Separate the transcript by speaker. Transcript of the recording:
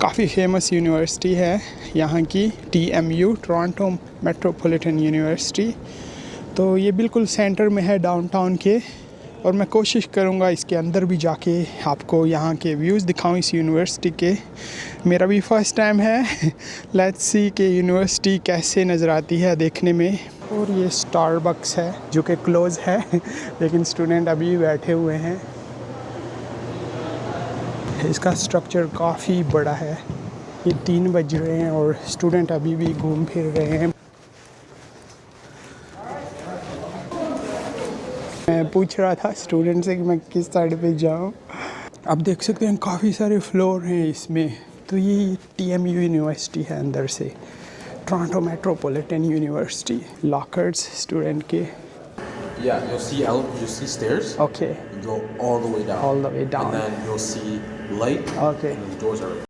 Speaker 1: काफ़ी famous university है, यहाँ की T M U Toronto Metropolitan University तो ये बिल्कुल सेंटर में है डाउनटाउन के, और मैं कोशिश करूँगा इसके अंदर भी जाके आपको यहाँ के व्यूज़ दिखाऊँ इस यूनिवर्सिटी के। मेरा भी फ़र्स्ट टाइम है। लेट्स सी कि यूनिवर्सिटी कैसे नज़र आती है देखने में। और ये स्टारबक्स है, जो कि क्लोज़ है, लेकिन स्टूडेंट अभी बैठे हुए हैं। इसका स्ट्रक्चर काफ़ी बड़ा है। ये तीन बज रहे हैं और स्टूडेंट अभी भी घूम फिर रहे हैं। मैं पूछ रहा था स्टूडेंट से कि मैं किस साइड पे जाऊँ। आप देख सकते हैं काफ़ी सारे फ्लोर हैं इसमें। तो ये टी एम यू यूनिवर्सिटी है अंदर से। Toronto Metropolitan University lockers student के।
Speaker 2: Yeah, you'll see ele- you'll see stairs.
Speaker 1: Okay.
Speaker 2: You go all the way down.
Speaker 1: All the way down.
Speaker 2: And then you'll see light.
Speaker 1: Okay.
Speaker 2: And the doors are